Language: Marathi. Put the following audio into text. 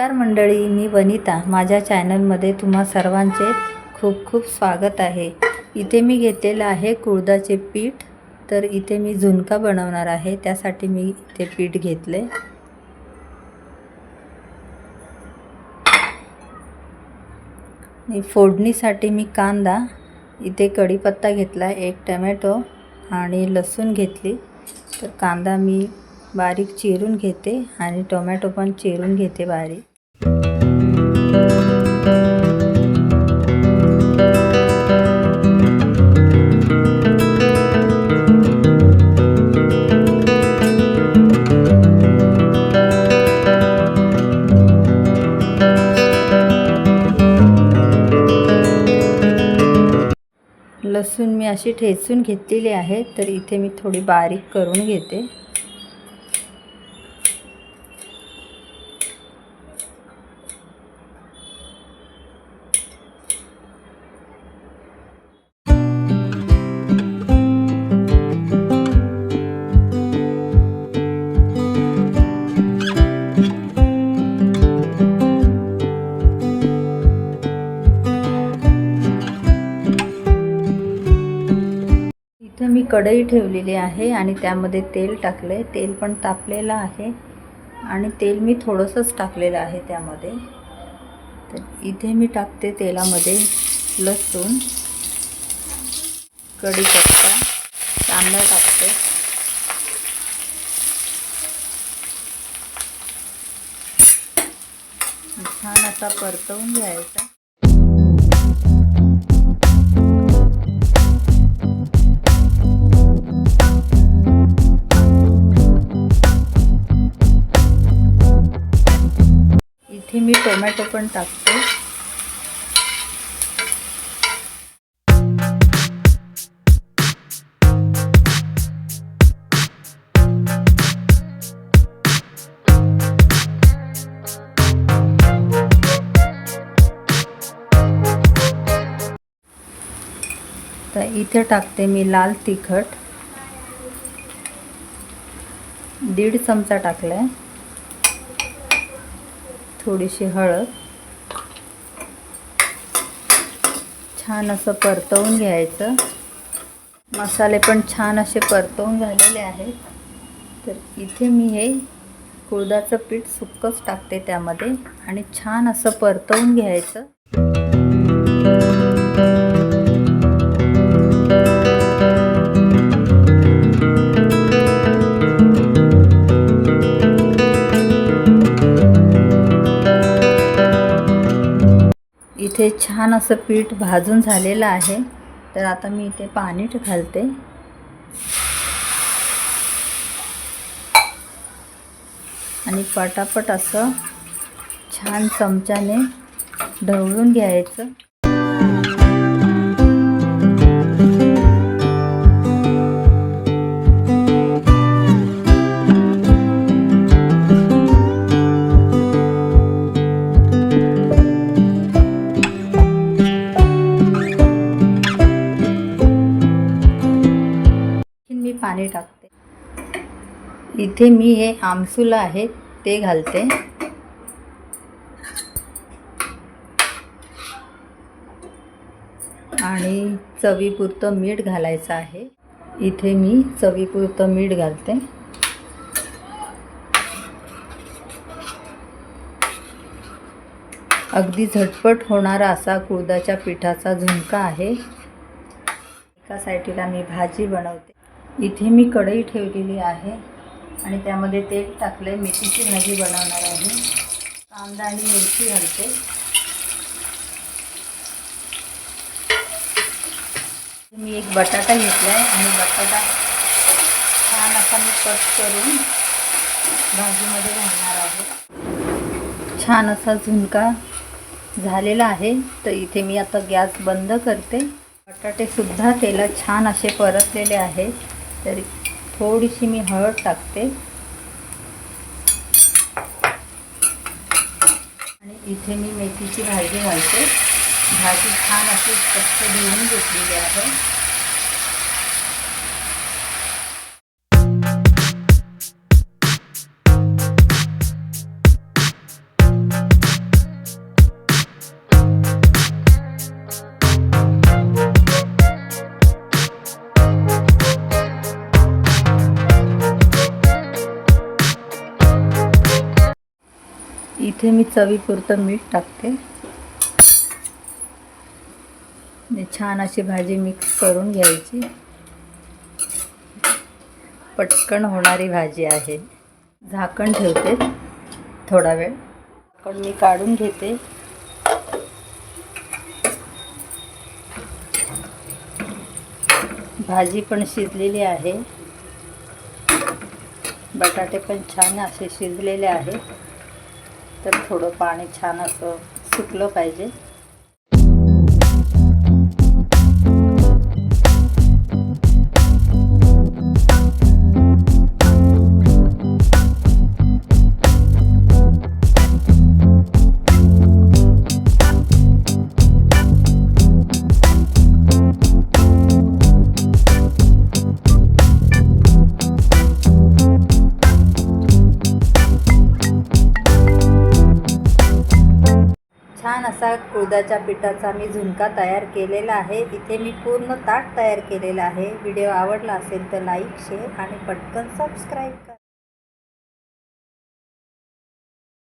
नमस्कार मंडळी मी वनिता. माझ्या चॅनलमध्ये तुम्हा सर्वांचे खूप खूप स्वागत आहे. इथे मी घेतलेलं आहे कुळदाचे पीठ. तर इथे मी झुणका बनवणार आहे त्यासाठी मी इथे पीठ घेतले. आणि फोडणीसाठी मी कांदा इथे कढीपत्ता घेतला एक टमॅटो आणि लसूण घेतली. तर कांदा मी बारीक चिरून घेते आणि टोमॅटो पण चिरून घेते बारीक. लसूण मी अशी ठेचून घेतलेली आहे तर इथे मी थोडी बारीक करून घेते. कढई ठेवलेली आहे आणि त्यामध्ये तेल टाकले तेल पण तापलेलं आहे आणि तेल मी थोडंसंच टाकलेलं आहे त्यामध्ये. तर इथे मी टाकते तेलामध्ये लसूण कढीपत्ता कांदा टाकते. छान असा परतवून घ्यायचा. इथे मी टोमॅटो पण टाकते. तर इथे टाकते मी लाल तिखट. दीड चमचा टाकलाय. थोडीशी हळद. छान असं परतवून घ्यायचं. मसाले पण छान असे परतवून झालेले आहेत. तर इथे मी हे कुळदाचं पीठ सुक्कच टाकते त्यामध्ये आणि छान असं परतवून घ्यायचं. इथे छान असं पीठ भाजून झालेलं आहे. तर आता मी इथे पाणी घालते. आणि पटापट असं छान चमच्याने ढवळून घ्यायचं. पाणी टाकते. इथे मी हे आमसूल आहे ते घालते. आणि चवीपुरतं मीठ घालायचं आहे. इथे मी चवीपुरतं मीठ घालते. अगदी झटपट होणारा असा कुळदाच्या पिठाचा झुणका आहे. एका साईडला मी भाजी बनवते. इथे मी कढई ठेवलेली आहे आणि त्यामध्ये तेल टाकले मेथीची भाजी बनवणार आहे. कांदा आणि मिरची घालते. मी एक बटाटा घेतला आहे आणि बटाटा छान असा मी कट करून भाजीमध्ये घालणार आहे. छान असा झुणका झालेला आहे. तर इथे मी आता गॅस बंद करते. बटाटेसुद्धा तेलात छान असे परतलेले आहे तर. थोडीशी मी हळद टाकते. आणि इथे मी मेथीची भाजी घालते. भाजी छान अशी स्वच्छ धुवून घेतलेली आहे. इथे मी चवीपुरतं मीठ टाकते. म्हणजे छान अशी भाजी मिक्स करून घ्यायची. पटकन होणारी भाजी आहे. झाकण ठेवते थोडा वेळ. पण मी काढून घेते. भाजी पण शिजलेली आहे. बटाटे पण छान असे शिजलेले आहेत. तर थोडं पाणी छान असं सुकलं पाहिजे. असा कुळदाच्या पिठाचा मी झुणका तयार केलेला आहे. इथे मी पूर्ण ताट तयार केलेला आहे. व्हिडिओ आवडला असेल तर लाईक शेअर आणि पटकन सबस्क्राईब करा.